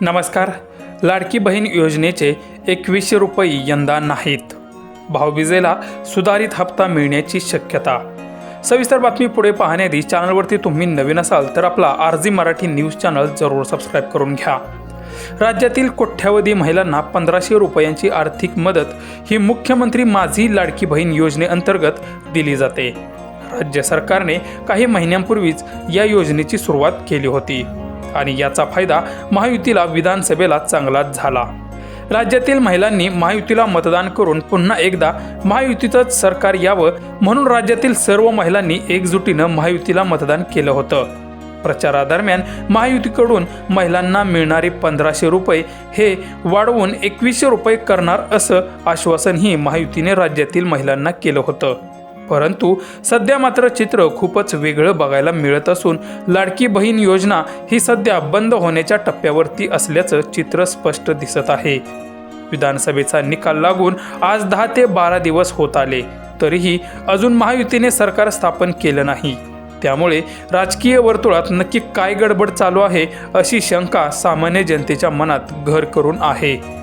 नमस्कार. लाडकी बहीण योजनेचे एकवीसशे रुपये यंदा नाहीत. भाऊबीजेला सुधारित हप्ता मिळण्याची शक्यता. सविस्तर बातमी पुढे पाहण्याआधी चॅनलवरती तुम्ही नवीन असाल तर आपला आरजी मराठी न्यूज चॅनल जरूर सबस्क्राईब करून घ्या. राज्यातील कोट्यावधी महिलांना पंधराशे रुपयांची आर्थिक मदत ही मुख्यमंत्री माझी लाडकी बहीण योजनेअंतर्गत दिली जाते. राज्य सरकारने काही महिन्यांपूर्वीच या योजनेची सुरुवात केली होती. आणि याचा फायदा महायुतीला विधानसभेला चांगलाच झाला. राज्यातील महिलांनी महायुतीला मतदान करून पुन्हा एकदा महायुतीचंच सरकार यावं म्हणून राज्यातील सर्व महिलांनी एकजुटीनं महायुतीला मतदान केलं होतं. प्रचारादरम्यान महायुतीकडून महिलांना मिळणारे पंधराशे रुपये हे वाढवून एकवीसशे रुपये करणार असं आश्वासनही महायुतीने राज्यातील महिलांना केलं होतं. परंतु सध्या मात्र चित्र खूपच वेगळं बघायला मिळत असून लाडकी बहीण योजना ही सध्या बंद होण्याच्या टप्प्यावरती असल्याचं चित्र स्पष्ट दिसत आहे. विधानसभेचा निकाल लागून आज दहा ते बारा दिवस होत आले. तरीही अजून महायुतीने सरकार स्थापन केलं नाही. त्यामुळे राजकीय वर्तुळात नक्की काय गडबड चालू आहे अशी शंका सामान्य जनतेच्या मनात घर करून आहे.